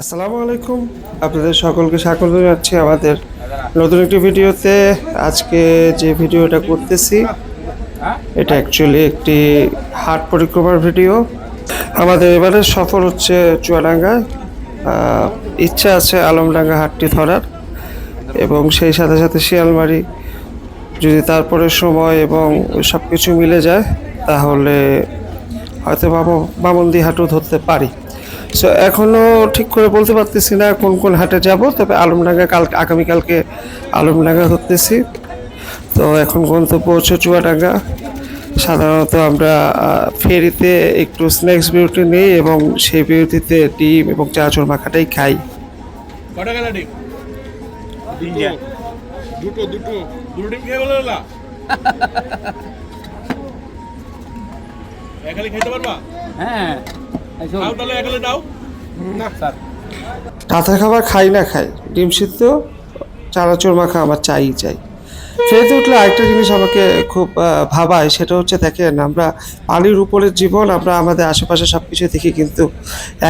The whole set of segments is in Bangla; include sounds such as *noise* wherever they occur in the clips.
আসসালামু আলাইকুম। আপনাদের সকলকে স্বাগত জানাচ্ছি আমাদের নতুন একটি ভিডিওতে। আজকে যে ভিডিওটা করতেছি, এটা অ্যাকচুয়ালি একটি হাট পরিক্রমার ভিডিও। আমাদের এবারে সফর হচ্ছে চুয়াডাঙ্গায় ইচ্ছা আছে আলমডাঙ্গা হাটটি ধরার। এবং সেই সাথে সাথে শিয়ালমারি। যদি তারপরে সময় এবং সব কিছু মিলে যায়, তাহলে হয়তো বামন্দি হাটও ধরতে পারি। সো এখনও ঠিক করে বলতে পারতেছি না কোন কোন হাটে যাব তবে আলমডাঙ্গা কাল আগামীকালকে আলমডাঙ্গা ধরতেছি। তো এখন গন্তব্য হচ্ছে চুয়াডাঙ্গা। সাধারণত আমরা ফেরিতে একটু স্ন্যাক্স বিউটি নিই এবং সেই বিরতিতে ডিম এবং চাচর মাখাটাই খাই। কটা গেল ডিম? দুটো দুটো দুটো। দুটো ডিম খেয়ে বলে একালি খেতে পারবা? হ্যাঁ। এই দাও তাহলে একালি দাও। না স্যার। রাতের খাবার খাই না খাই ডিম সিদ্ধ চানাচুর মাখা আমার চাই চাই। ফেরিতে উঠলে আরেকটা জিনিস আমাকে খুব ভাবায় সেটা হচ্ছে দেখেন আমরা পানির উপরের জীবন আমরা আমাদের আশেপাশে সব কিছু দেখি কিন্তু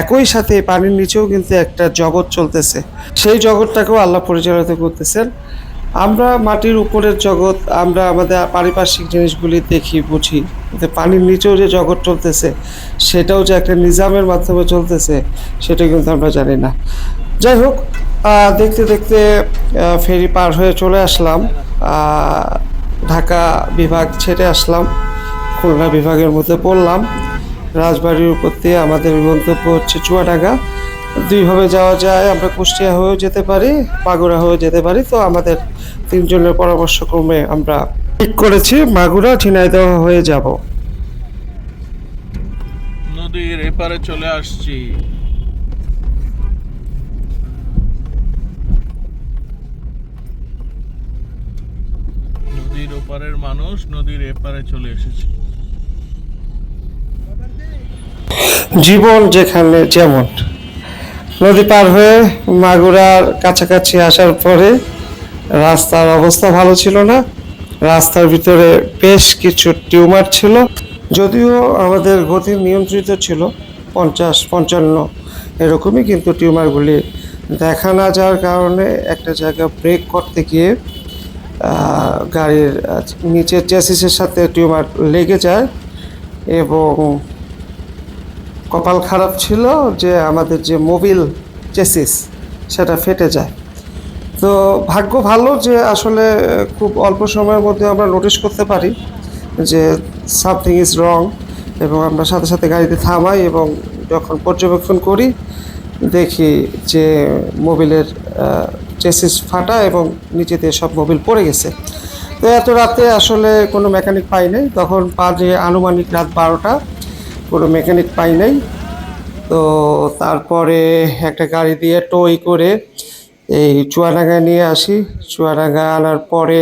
একই সাথে পানির নিচেও কিন্তু একটা জগৎ চলতেছে। সেই জগৎটাকেও আল্লাহ পরিচালিত করতেছেন। আমরা মাটির উপরের জগৎ, আমরা আমাদের পারিপার্শ্বিক জিনিসগুলি দেখি, বুঝি। কিন্তু পানির নিচেও যে জগৎ চলতেছে, সেটাও যে একটা নিজামের মাধ্যমে চলতেছে, সেটা কিন্তু আমরা জানি না। যাই হোক দেখতে দেখতে ফেরি পার হয়ে চলে আসলাম। ঢাকা বিভাগ ছেড়ে আসলাম। খুলনা বিভাগের মধ্যে পড়লাম। রাজবাড়ির উপর দিয়ে আমাদের গন্তব্য হচ্ছে চুয়াডাঙ্গা। দুইভাবে যাওয়া যায়। আমরা কুষ্টিয়া হয়েও যেতে পারি মাগুরা হয়েও যেতে পারি। তো আমাদের তিনজনের পরামর্শক্রমে আমরা ঠিক করেছি মাগুরা ঝিনাইদহ হয়ে যাব। নদীর এপারে চলে আসছি। নদীর ওপারের মানুষ নদীর এপারে চলে এসেছে। জীবন যেখানে যেমন। নদী পার হয়ে মাগুরার কাছাকাছি আসার পরে রাস্তার অবস্থা ভালো ছিল না। রাস্তার ভিতরে বেশ কিছু টিউমার ছিল, যদিও আমাদের গতি নিয়ন্ত্রিত ছিল, পঞ্চাশ, পঞ্চান্ন এরকমই কিন্তু টিউমারগুলি দেখা না যাওয়ার কারণে একটা জায়গা ব্রেক করতে গিয়ে গাড়ির নিচের চেসিসের সাথে টিউমার লেগে যায় এবং কপাল খারাপ ছিল যে আমাদের যে মোবিল চেসিস, সেটা ফেটে যায়। তো ভাগ্য ভালো যে আসলে খুব অল্প সময়ের মধ্যে আমরা নোটিশ করতে পারি যে সামথিং ইজ রং এবং আমরা সাথে সাথে গাড়িতে থামাই এবং যখন পর্যবেক্ষণ করি, দেখি যে মোবিলের চেসিস ফাটা এবং নিচে দিয়ে সব মোবিল পড়ে গেছে। তো এত রাতে আসলে কোনো মেকানিক পাইনি। তখন বাজে আনুমানিক রাত বারোটা। কোনো মেকানিক পাই নাই। তো তারপরে একটা গাড়ি দিয়ে টই করে এই চুয়াডাঙ্গা নিয়ে আসি। চুয়াডাঙ্গা আনার পরে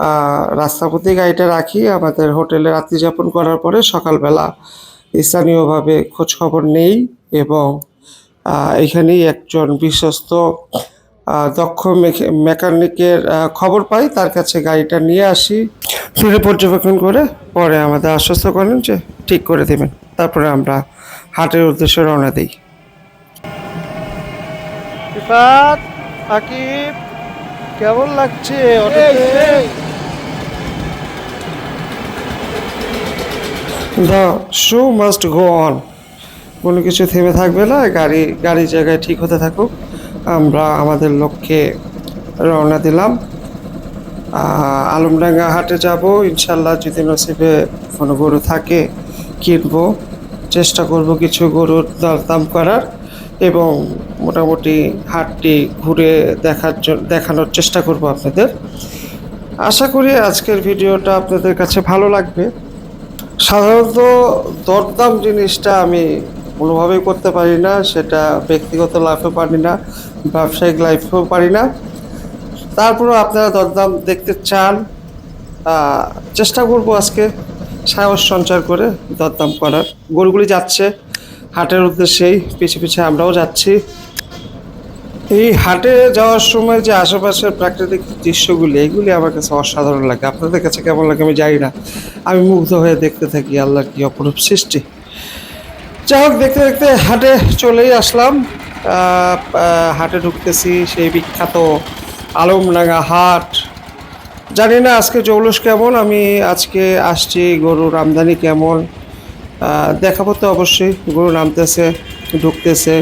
আহ, রাস্তাপথে গাড়িটা রাখি। আমাদের হোটেলে রাত্রি যাপন করার পরে সকালবেলা স্থানীয়ভাবে খোঁজ খবর নেই এবং এখানেই একজন বিশ্বস্ত দক্ষ মেকে- মেকানিকের খবর পাই তার কাছে গাড়িটা নিয়ে আসি। ফিরে পর্যবেক্ষণ করে পরে আমাদের আশ্বস্ত করেন যে ঠিক করে দেবেন। তারপরে আমরা হাটের উদ্দেশ্যে রওনা দিই। আকিব কেমন লাগছে the show must go on কোনো কিছু থেমে থাকবে না গাড়ি গাড়ি জায়গায় ঠিক হতে থাকুক। আমরা আমাদের লক্ষ্যে রওনা দিলাম। আলমডাঙ্গা হাটে যাব। ইনশাল্লাহ যদি নসিবে কোনো গরু থাকে, কিনবো। চেষ্টা করব কিছু গরুর দরদাম করার এবং মোটামুটি হাটটি ঘুরে দেখার জন্য দেখানোর চেষ্টা করব আপনাদের। আশা করি আজকের ভিডিওটা আপনাদের কাছে ভালো লাগবে। সাধারণত দরদাম জিনিসটা আমি কোনোভাবেই করতে পারি না, সেটা ব্যক্তিগত লাইফেও পারি না, ব্যবসায়িক লাইফেও পারি না। তারপরেও আপনারা দরদাম দেখতে চান চেষ্টা করব আজকে সাহস সঞ্চার করে দরদাম করার। গরুগুলি যাচ্ছে, হাটের উদ্দেশ্যেই পিছে পিছে আমরাও যাচ্ছি। এই হাটে যাওয়ার সময় যে আশেপাশের প্রাকৃতিক দৃশ্যগুলি, এগুলি আমার কাছে অসাধারণ লাগে। আপনাদের কাছে কেমন লাগে আমি জানি না। আমি মুগ্ধ হয়ে দেখতে থাকি আল্লাহর কি অপরূপ সৃষ্টি। যাই হোক, দেখতে দেখতে হাটে চলেই আসলাম। হাটে ঢুকতেছি সেই বিখ্যাত আলমডাঙ্গা হাট। জানি না আজকে জৌলুস কেমন, আমি আজকে আসছি গরুর আমদানি কেমন। দেখাবো তো অবশ্যই, গরু নামতেছে, ঢুকতেছে।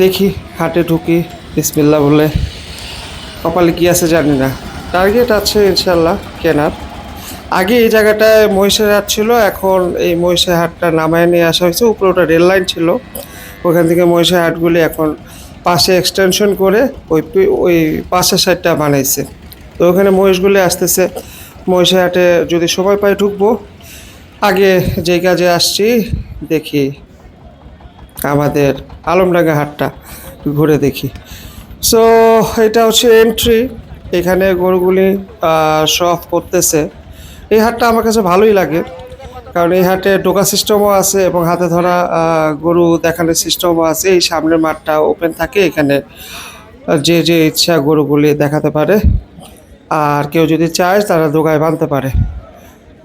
দেখি হাটে ঢুকি বিসমিল্লা বলে। কপালে কী আছে জানি না। টার্গেট আছে ইনশাল্লাহ কেনার। আগে এই জায়গাটায় মহিষের হাট ছিল, এখন এই মহিষের হাটটা নামায় নিয়ে আসা হয়েছে। উপরে ওটা রেল লাইন ছিল। ওখান থেকে মহিষের হাটগুলি এখন পাশে এক্সটেনশন করে ওই ওই পাশের সাইডটা বানাইছে। তো ওখানে মহিষগুলি আসতেছে। মহিষের হাটে যদি সময় পাই ঢুকবো। আগে যেই কাজে আসছি, দেখি আমাদের আলমডাঙ্গা হাটটা ঘুরে দেখি। সো এটা হচ্ছে এন্ট্রি এখানে গরুগুলি সব করতেছে এই হাটটা আমার কাছে ভালোই লাগে। কারণ এই হাটে ডোকা সিস্টেমও আছে এবং হাতে ধরা গরু দেখানোর সিস্টেমও আছে। এই সামনের মাঠটা ওপেন থাকে, এখানে যে যে ইচ্ছা গরুগুলি দেখাতে পারে। আর কেউ যদি চায়, তারা দোকায় বাঁধতে পারে।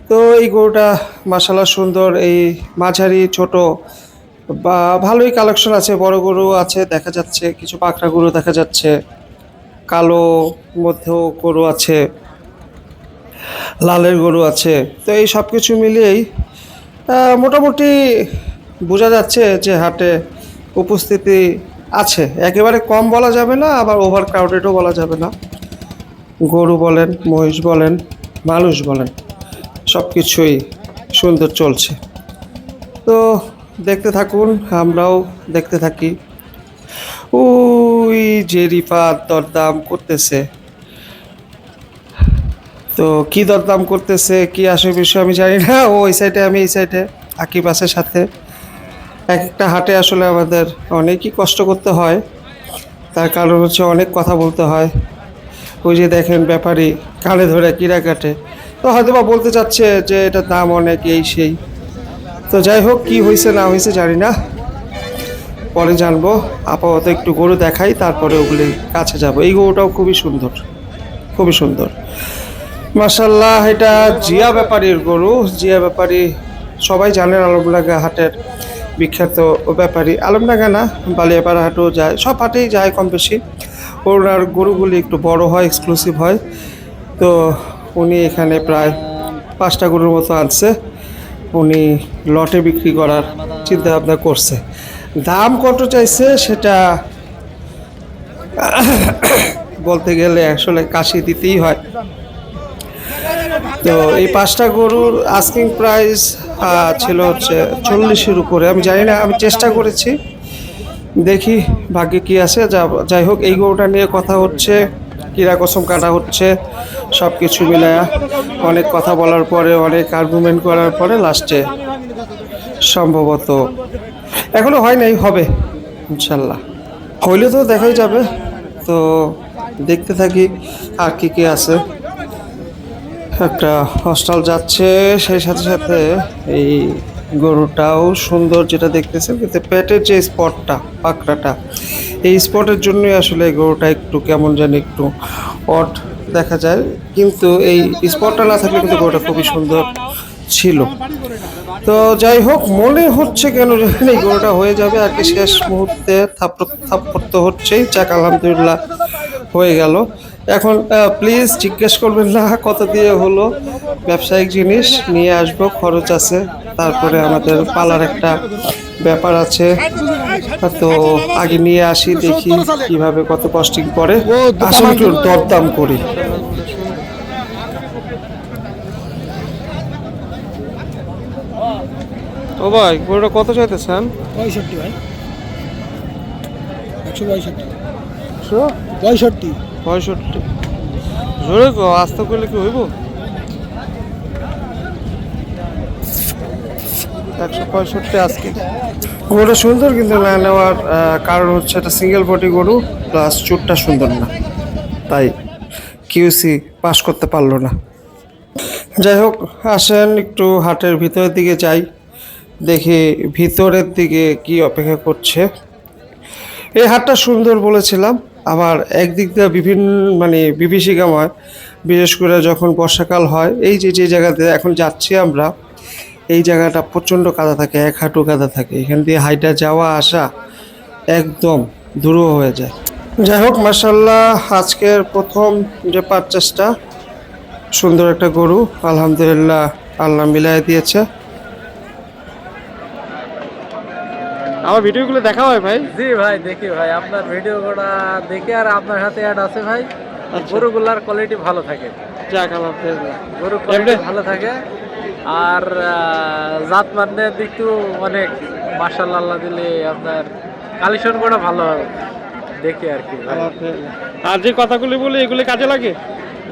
তো এই গরুটা মাসাল্লাহ সুন্দর। এই মাঝারি, ছোট বা ভালোই কালেকশন আছে। বড় গরু আছে, দেখা যাচ্ছে। কিছু পাকড়া গরু দেখা যাচ্ছে। কালো মধ্যেও গরু আছে। লালের গরু আছে। তো এই সব কিছু মিলিয়েই মোটামুটি বোঝা যাচ্ছে যে হাটে উপস্থিতি আছে। একেবারে কম বলা যাবে না, আবার ওভার ক্রাউডেডও বলা যাবে না। গরু বলেন, মহিষ বলেন, মানুষ বলেন সব কিছুই সুন্দর চলছে। তো দেখতে থাকুন, আমরাও দেখতে থাকি। ওই যে রিফাত দরদাম করতেছে। তো কি দরদাম করতেছে, কি আসে বিষয় আমি জানি না। ও ওই সাইডে আমি এই সাইডে আকি বাসের সাথে। এক একটা হাটে আসলে আমাদের অনেকই কষ্ট করতে হয়। তার কারণ হচ্ছে অনেক কথা বলতে হয়। ওই যে দেখেন ব্যাপারী, কানে ধরে কিরা কাটে। তো হয়তো বা বলতে চাচ্ছে যে এটার দাম অনেক, এই সেই। তো যাই হোক, কি হয়েছে না হয়েছে জানি না। পরে জানব। আপাতত একটু গরু দেখাই, তারপরে ওগুলি কাছে যাব। এই গরুটাও খুবই সুন্দর। খুবই সুন্দর। মাসাল্লাহ এটা জিয়া ব্যাপারীর গরু। জিয়া ব্যাপারী সবাই জানেন আলমডাঙ্গা হাটের বিখ্যাত ব্যাপারী। আলমডাঙ্গা না, বালিয়াপাড়া হাটেও যায়, সব হাটেই যায় কম বেশি। ওনার গরুগুলি একটু বড় হয় এক্সক্লুসিভ হয়। তো উনি এখানে প্রায় পাঁচটা গরুর মতো আনছে। উনি লটে বিক্রি করার চিন্তা ভাবনা করছে। দাম কত চাইছে সেটা *coughs* বলতে গেলে আসলে কাশি দিতেই হয়। তো এই পাঁচটা গরুর আস্কিং প্রাইস ছিল হচ্ছে চল্লিশের উপরে। আমি জানি না, আমি চেষ্টা করেছি। দেখি ভাগ্যে কি আছে। যা, যাই হোক, এই গরুটা নিয়ে কথা হচ্ছে, কিরা কসম কাটা হচ্ছে সব কিছু মিলায়া অনেক কথা বলার পরে, অনেক আর্গুমেন্ট করার পরে লাস্টে সম্ভবত এখনও হয় নাই, হবে, ইনশাল্লাহ। হইলে তো দেখাই যাবে। তো দেখতে থাকি আর কি কি আছে। একটা হস্টাল যাচ্ছে, সেই সাথে সাথে এই গরুটাও সুন্দর যেটা দেখতেছেন, কিন্তু পেটের যে স্পটটা পাকড়াটা, এই স্পটের জন্যই আসলে গরুটা একটু কেমন যেন একটু অড দেখা যায়। কিন্তু এই স্পটটা না থাকলে কিন্তু গরুটা খুবই সুন্দর ছিল। তো যাই হোক, মনে হচ্ছে কেন জানি এই গরুটা হয়ে যাবে আর কি শেষ মুহূর্তে থাপ্পড় থাপ্পড় তো হচ্ছেই, যাক আলহামদুলিল্লাহ হয়ে গেল। এখন প্লিজ জিজ্ঞেস করবেন না কত দিয়ে হলো ব্যবসায়িক জিনিস নিয়ে আসব খরচ আছে তারপরে আমাদের পালার একটা ব্যাপার আছে। তো আগে নিয়ে আসি দেখি কীভাবে কত কস্টিং পড়ে। আসলে একটু দরদাম করি। ও ভাই গরুটা কত চাইতেছেন? পঁয়ষট্টি ভাই। একশো পঁয়ষট্টি। পঁয়ষট্টি। পঁয়ষট্টি। জোরে গো আস্তে করলে কি হইব? একশো পঁয়ষট্টি আজকে। গরুটা সুন্দর কিন্তু না নেওয়ার কারণ হচ্ছে এটা সিঙ্গেল বডি গরু প্লাস চুটটা সুন্দর না। তাই কিউসি পাশ করতে পারল না। যাই হোক, আসেন একটু হাটের ভিতরের দিকে যাই। দেখি ভিতরের দিকে কি অপেক্ষা করছে। এই হাটটা সুন্দর বলেছিলাম। আবার একদিক দিয়ে বিভিন্ন মানে বিভীষিকাময়, বিশেষ করে যখন বর্ষাকাল হয়, এই যে যে জায়গাতে এখন যাচ্ছি আমরা, এই জায়গাটা প্রচণ্ড কাদা থাকে, এক হাঁটু কাদা থাকে। এখান দিয়ে হাইটা যাওয়া আসা একদম দূর হয়ে যায়। যাই হোক মাসাল্লাহ আজকের প্রথম যে পারচেসটা সুন্দর একটা গরু, আলহামদুলিল্লাহ, আল্লাহ মিলাই দিয়েছে। আমার ভিডিওগুলো দেখা হয় ভাই। জি ভাই দেখি ভাই আপনার ভিডিও গুলা দেখে আর আপনার সাথে অ্যাড আছে ভাই। আচ্ছা। গরুগুলার কোয়ালিটি ভালো থাকে। যাক আলহামদুলিল্লাহ। গরু কোয়ালিটি ভালো থাকে। আর জাত মানের দিক তো অনেক। মার্শাল্লাহ আল্লাহ দিলে আপনার কালেকশন করে ভালো দেখি আর কি। আর যে কথাগুলি বলি এগুলি কাজে লাগে?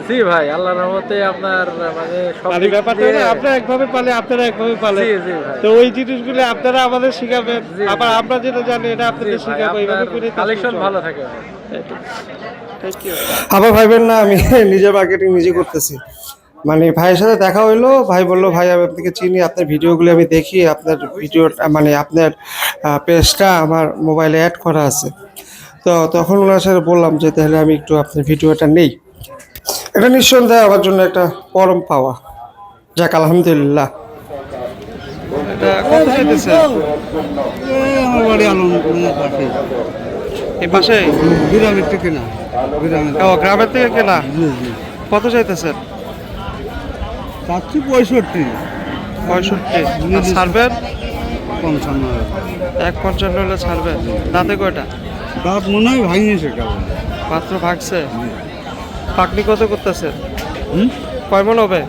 জি ভাই আল্লাহর রহমতে আপনার মানে সব মানে ব্যাপারটা হলো আপনারা একভাবে পালে আপনারা একভাবে পালে। জি জি ভাই। তো ওই জিনিসগুলো আপনারা আমাদের শিখাবেন। আবার। আমরা যেটা জানি এটা আপনাদের শিখাবো এইভাবে করে কালেকশন ভালো থাকে ভাই। আবার ভাইবেন না আমি *laughs* নিজের মার্কেটিং নিজে করতেছি। মানে ভাইয়ের সাথে দেখা হইল ভাই বলল ভাই আমি আপনাকে চিনি আপনার ভিডিওগুলো আমি দেখি আপনার ভিডিও মানে আপনার পেজটা আমার মোবাইলে অ্যাড করা আছে। তো তখন ওনার সাথে বললাম যে তাহলে আমি একটু আপনার ভিডিওটা নেই। এটা নিঃসন্দেহে আমার জন্য একটা পরম পাওয়া। যাক আলহামদুলিল্লাহ। এটা কত চাইতেছে? আমার বাড়ি পাশে এই পাশে? গ্রামের থেকে না গ্রামের ও গ্রামের থেকে কেনা? জি জি কত চাইতেছেন পঁয়ষট্টি। পঁয়ষট্টি ছাড়বেন পঞ্চান্ন এক পঞ্চান্ন হলে ছাড়বেন দাঁতে কয়টা? তার মনে হয় ভাঙিয়েছে মাত্র ভাগছে? পাকনি কত করতেছে? হুম? কয় মন হবে?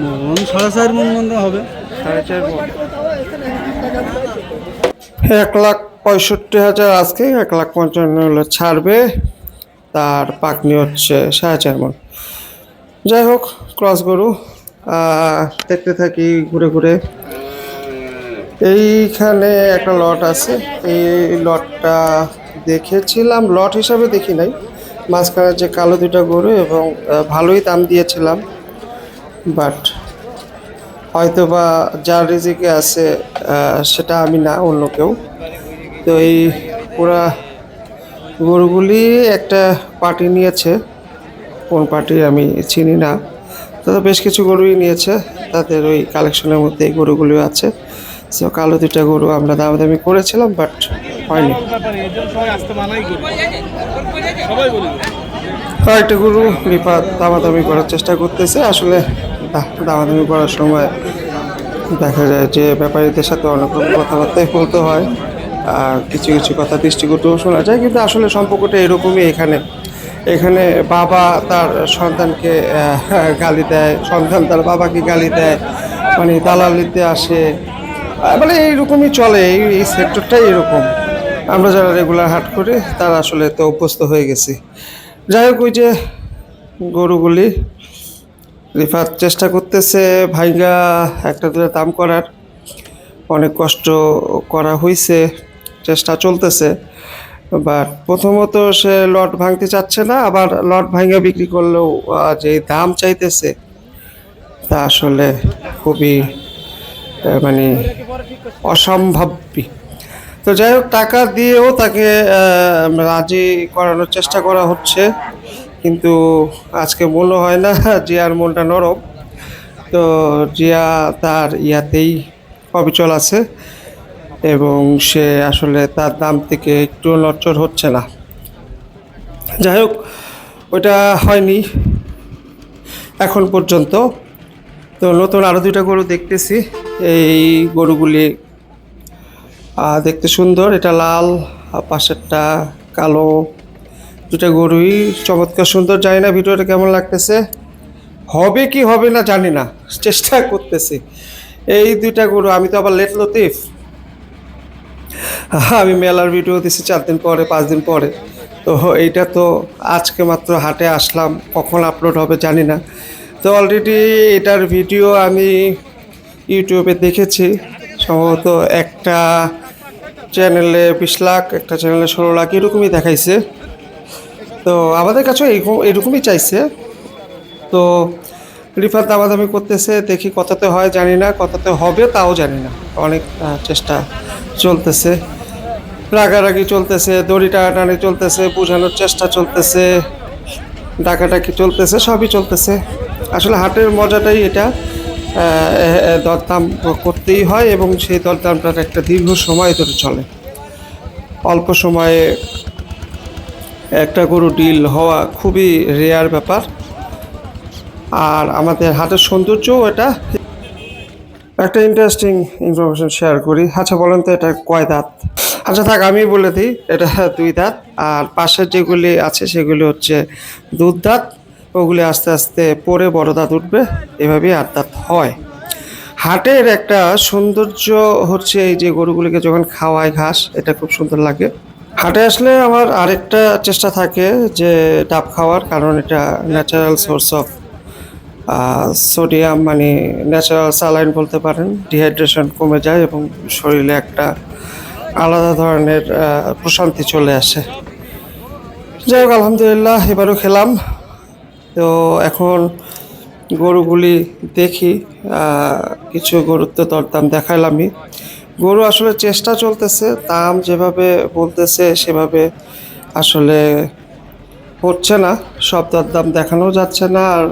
মন সাড়ে চার মন মনে হবে। সাড়ে চার মন। এক লাখ পঁয়ষট্টি হাজার আজকে এক লাখ পঞ্চান্ন হলে ছাড়বে। তার পাকনি হচ্ছে সাড়ে চার মন। যাই হোক ক্রস গরু দেখতে থাকি ঘুরে ঘুরে। এইখানে একটা লট আছে। এই লটটা দেখেছিলাম, লট হিসাবে দেখি নাই। মাঝখানে যে কালো দুটা গরু এবং ভালোই দাম দিয়েছিলাম। বাট হয়তো বা যার রিজিকে আছে সেটা আমি না, অন্য কেউ। তো এই পুরা গরুগুলি একটা পার্টি নিয়েছে। কোন পার্টি আমি চিনি না। তবে বেশ কিছু গরুই নিয়েছে। তাদের ওই কালেকশনের মধ্যে এই গরুগুলিও আছে। সো কালো দুটা গরু আমরা দামাদামি করেছিলাম বাট হয়নি। কয়েকটা গরু বিপাদ দামাদামি করার চেষ্টা করতেছে। আসলে দামাদামি করার সময় দেখা যায় যে ব্যাপারীদের সাথে অনেক রকম কথাবার্তাই বলতে হয়। আর কিছু কিছু কথা দৃষ্টিকটও শোনা যায়। কিন্তু আসলে সম্পর্কটা এরকমই এখানে। এখানে বাবা তার সন্তানকে গালি দেয়। সন্তান তার বাবাকে গালি দেয়। মানে দালালিতে আসে। মানে এইরকমই চলে। এই এই সেক্টরটাই এরকম। আমরা যারা রেগুলার হাট করি, তারা আসলে তো অভ্যস্ত হয়ে গেছি। যাই হোক, ওই যে গরুগুলি রিফাত চেষ্টা করতেছে ভাইঙ্গা একটা দুটো দাম করার। অনেক কষ্ট করা হয়েছে চেষ্টা চলতেছে। বাট প্রথমত সে লট ভাঙতে চাচ্ছে না, আবার লট ভাঙা বিক্রি করলেও যে দাম চাইতেছে, তা আসলে খুবই মানে অসম্ভাব্য তো যাই হোক, টাকা দিয়েও তাকে রাজি করানোর চেষ্টা করা হচ্ছে। কিন্তু আজকে মনে হয় না, *laughs* জিয়ার মনটা নরম। তো জিয়া তার ইয়াতেই অবিচল আছে এবং সে আসলে তার দাম থেকে একটু নচ্চর হচ্ছে না। যাই হোক, ওইটা হয়নি এখন পর্যন্ত। তো নতুন আরও দুইটা গরু দেখতেছি। এই গরুগুলি দেখতে সুন্দর। এটা লাল, আর পাশেরটা কালো। দুটা গরুই চমৎকার সুন্দর। জানি না ভিডিওটা কেমন লাগতেছে। হবে কি হবে না জানি না। চেষ্টা করতেছি। এই দুইটা গরু, আমি তো আবার লেট লতিফ। আমি মেলার ভিডিও দিছি চার দিন পরে, পাঁচ দিন পরে। তো এইটা তো আজকে মাত্র হাটে আসলাম। কখন আপলোড হবে জানি না। তো অলরেডি এটার ভিডিও আমি ইউটিউবে দেখেছি। সম্ভবত একটা চ্যানেলে বিশ লাখ, একটা চ্যানেলে ষোলো লাখ, এরকমই দেখাইছে। তো আমাদের কাছেও এইরকম এরকমই চাইছে। তো রিফাত দামাদামি করতেছে, দেখি কততে হয় জানি না, কততে হবে তাও জানি না। অনেক চেষ্টা চলতেছে। রাগারাগি চলতেছে, দড়ি টানাটানি চলতেছে, বোঝানোর চেষ্টা চলতেছে, ডাকাডাকি চলতেছে, সবই চলতেছে। আসলে হাটের মজাটাই এটা। দরদাম করতেই হয় এবং সেই দরদামটা একটা দীর্ঘ সময় ধরে চলে। অল্প সময়ে একটা গরু ডিল হওয়া খুবই রেয়ার ব্যাপার। আর আমাদের হাটের সৌন্দর্যও এটা। একটা ইন্টারেস্টিং ইনফরমেশন শেয়ার করি। আচ্ছা বলেন তো এটা কয় দাঁত? আচ্ছা থাক, আমি বলে দিই, এটা দুই দাঁত। আর পাশের যেগুলি আছে সেগুলি হচ্ছে দুধ দাঁত। ওগুলি আস্তে আস্তে পরে বড় দাঁত উঠবে, এভাবেই আর দাঁত হয়। হাটের একটা সৌন্দর্য হচ্ছে এই যে গরুগুলিকে যখন খাওয়ায় ঘাস, এটা খুব সুন্দর লাগে। হাটে আসলে আমার আরেকটা চেষ্টা থাকে যে ডাব খাওয়ার, কারণ এটা ন্যাচারাল সোর্স অফ সোডিয়াম মানে ন্যাচারাল স্যালাইন বলতে পারেন। ডিহাইড্রেশন কমে যায় এবং শরীরে একটা আলাদা ধরনের প্রশান্তি চলে আসে। যাই হোক, আলহামদুলিল্লাহ, এবারও খেলাম। তো এখন গরুগুলি দেখি কিছু গরুর তো দরদাম দেখাইলামই। গরু আসলে চেষ্টা চলতেছে, দাম যেভাবে বলতেছে সেভাবে আসলে হচ্ছে না, সব দরদাম দেখানো যাচ্ছে না। আর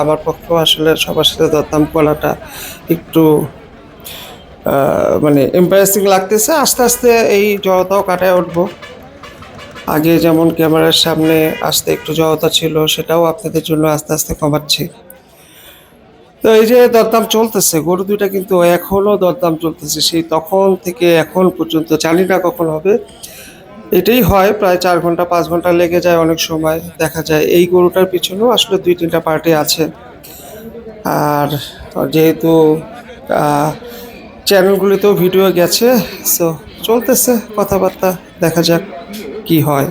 আমার পক্ষেও আসলে সবার সাথে দরদাম করাটা একটু মানে এম্বারেসিং লাগতেছে। আস্তে আস্তে এই জড়তাও কাটায় উঠবো। আগে যেমন ক্যামেরার সামনে আসতে একটু জড়তা ছিল, সেটাও আপনাদের জন্য আস্তে আস্তে কমাচ্ছি। তো এই যে দরদাম চলতেছে, গরু দুইটা কিন্তু এখনও দরদাম চলতেছে। সেই তখন থেকে এখন পর্যন্ত জানি না কখন হবে। এটাই হয়, প্রায় চার ঘণ্টা, পাঁচ ঘণ্টা লেগে যায় অনেক সময়। দেখা যায় এই গরুটার পিছনেও আসলে দুই তিনটা পার্টি আছে। আর যেহেতু চ্যানেলগুলিতেও ভিডিও গেছে সো চলতেছে কথাবার্তা, দেখা যাক। কি হয়?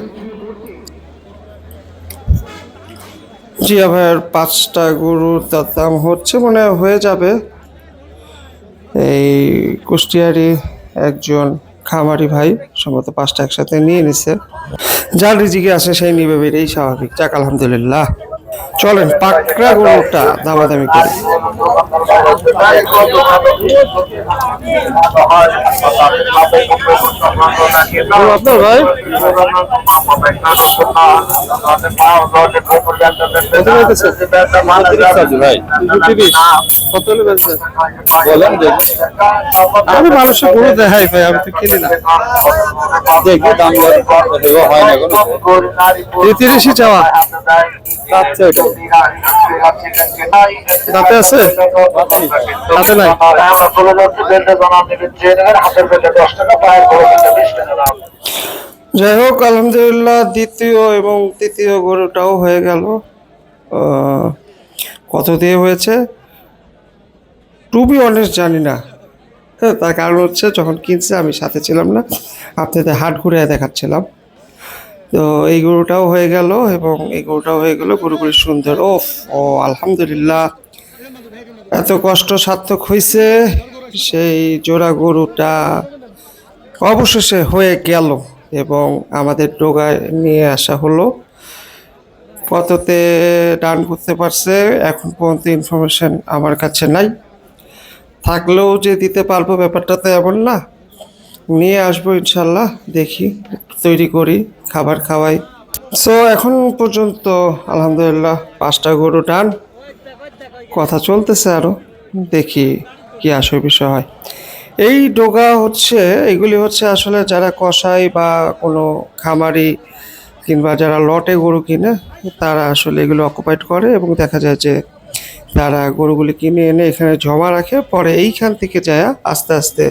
জিয়া ভাইয়ের পাঁচটা গরু তার দাম হচ্ছে মানে হয়ে যাবে। এই কুষ্টিয়ারি একজন খামারি ভাই সম্ভবত পাঁচটা একসাথে নিয়ে নিছে। যার রিজিকে আসে সেই নিবে বেরেই স্বাভাবিক। যাক, আলহামদুলিল্লাহ। চলেন পাকড়া গরুটা দামাদামি করি। আপনার ভাই? আমি মানুষের গরু দেখাই ভাই আমি তো কিনি না। দেখি দাম হয় না তিরিশই চাওয়া। ওটা? দাঁতে আছে? নাই? যাই হোক, আলহামদুলিল্লাহ, দ্বিতীয় এবং তৃতীয় গরুটাও হয়ে গেল। কত দিয়ে হয়েছে? টু বি অনেস্ট জানি না। হ্যাঁ তার কারণ হচ্ছে যখন কিনছে, আমি সাথে ছিলাম না। আপনাদের হাট ঘুরে দেখাচ্ছিলাম। তো এই গরুটাও হয়ে গেল এবং এই গরুটাও হয়ে গেল গরুগুলি সুন্দর ওফ, ও, আলহামদুলিল্লাহ। এত কষ্ট সার্থক হয়েছে সেই জোড়া গরুটা অবশেষে হয়ে গেল এবং আমাদের ডোগায় নিয়ে আসা হলো। কততে ডান করতে পারছে, এখন পর্যন্ত ইনফরমেশন আমার কাছে নাই। থাকলেও যে দিতে পারব ব্যাপারটা তো এমন না। নিয়ে আসব ইনশাল্লাহ, দেখি, তৈরি করি, খাবার খাওয়াই। সো এখন পর্যন্ত আলহামদুলিল্লাহ পাঁচটা গরু টান কথা চলতেছে আরও দেখি কি আসে বিষয় হয়। এই ডোগা হচ্ছে, এগুলি হচ্ছে আসলে যারা কসাই বা কোনো খামারি কিংবা যারা লটে গরু কিনে, তারা আসলে এগুলো অকুপাইড করে এবং দেখা যায় যে তারা গরুগুলি কিনে এনে এখানে জমা রাখে, পরে এইখান থেকে যায় আস্তে আস্তে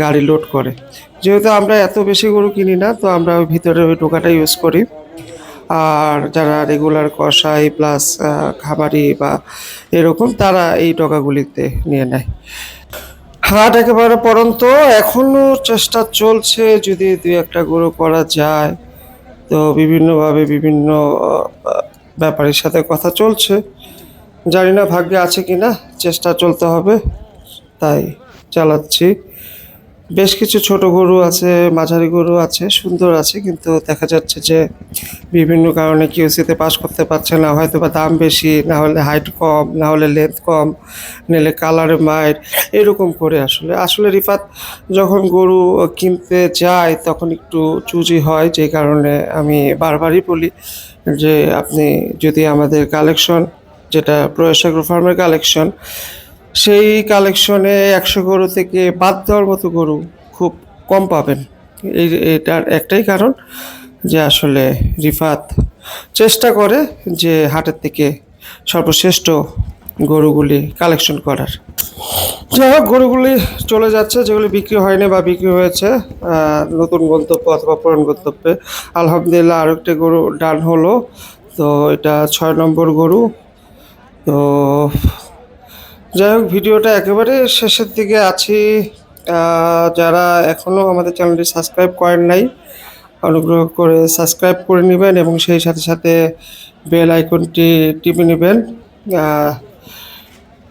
গাড়ি লোড করে। যেহেতু আমরা এত বেশি গরু কিনি না, তো আমরা ওই ভিতরে ওই টোকাটা ইউজ করি। আর যারা রেগুলার কষাই প্লাস খামারি বা এরকম, তারা এই টোকাগুলিতে নিয়ে নেয়। হাট একেবারে পরন্ত এখনও চেষ্টা চলছে যদি দুই একটা গরু করা যায়। তো বিভিন্নভাবে বিভিন্ন ব্যাপারের সাথে কথা চলছে। জানি না ভাগ্যে আছে কি না চেষ্টা চলতে হবে, তাই চালাচ্ছি। বেশ কিছু ছোট গরু আছে, মাঝারি গরু আছে, সুন্দর আছে, কিন্তু দেখা যাচ্ছে যে বিভিন্ন কারণে কিউসিতে পাস করতে পারছে না হয়তো বা দাম বেশি, না হলে হাইট কম, না হলে লেন্থ কম নিলে কালারে মায়ের এরকম করে আসলে। আসলে রিফাত, যখন গরু কিনতে যায়, তখন একটু চুজি হয়, যে কারণে আমি বারবারই বলি যে আপনি যদি আমাদের কালেকশন যেটা প্রয়াস ফার্মের কালেকশন সেই কালেকশনে একশো গরু থেকে বাদ দেওয়ার মতো গরু খুব কম পাবেন। এই এটার একটাই কারণ যে আসলে রিফাত চেষ্টা করে যে হাটের থেকে সর্বশ্রেষ্ঠ গরুগুলি কালেকশন করার। যাই হোক, গরুগুলি চলে যাচ্ছে, যেগুলি বিক্রি হয়নি বা বিক্রি হয়েছে নতুন গন্তব্য অথবা পুরান গন্তব্যে। আলহামদুলিল্লাহ আরও একটি গরু ডান হলো, তো এটা ছয় নম্বর গরু। তো যাই হোক ভিডিওটা একেবারে শেষের দিকে আছি। যারা এখনও আমাদের চ্যানেলটি সাবস্ক্রাইব করেন নাই, অনুগ্রহ করে সাবস্ক্রাইব করে নেবেন এবং সেই সাথে সাথে বেল আইকনটি টিপে নেবেন।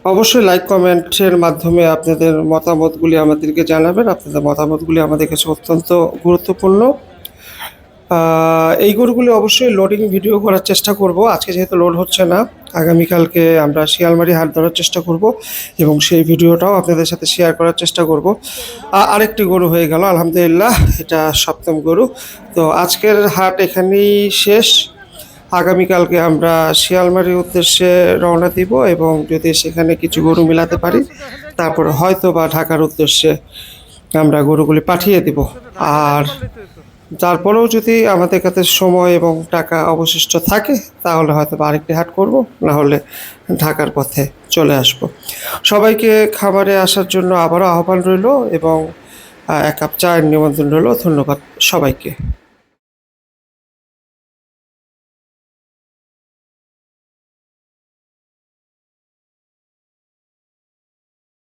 অবশ্যই লাইক, কমেন্টের মাধ্যমে আপনাদের মতামতগুলি আমাদেরকে জানাবেন। আপনাদের মতামতগুলি আমাদের কাছে অত্যন্ত গুরুত্বপূর্ণ। এই গরুগুলি অবশ্যই লোডিং ভিডিও করার চেষ্টা করব। আজকে যেহেতু লোড হচ্ছে না, আগামীকালকে আমরা শিয়ালমারি হাট ধরার চেষ্টা করব এবং সেই ভিডিওটাও আপনাদের সাথে শেয়ার করার চেষ্টা করব। আরেকটি গরু হয়ে গেল, আলহামদুলিল্লাহ, এটা সপ্তম গরু। তো আজকের হাট এখানেই শেষ। আগামীকালকে আমরা শিয়ালমারির উদ্দেশ্যে রওনা দিব এবং যদি সেখানে কিছু গরু মিলাতে পারি, তারপরে হয়তো বা ঢাকার উদ্দেশ্যে আমরা গরুগুলি পাঠিয়ে দিব। আর তারপরেও যদি আমাদের কাছে সময় এবং টাকা অবশিষ্ট থাকে, তাহলে হয়তো আরেকটি হাট করব না হলে ঢাকার পথে চলে আসব। সবাইকে খাবারে আসার জন্য আবারও আহ্বান রইল এবং এক কাপ চায়ের নিমন্ত্রণ রইল। ধন্যবাদ সবাইকে।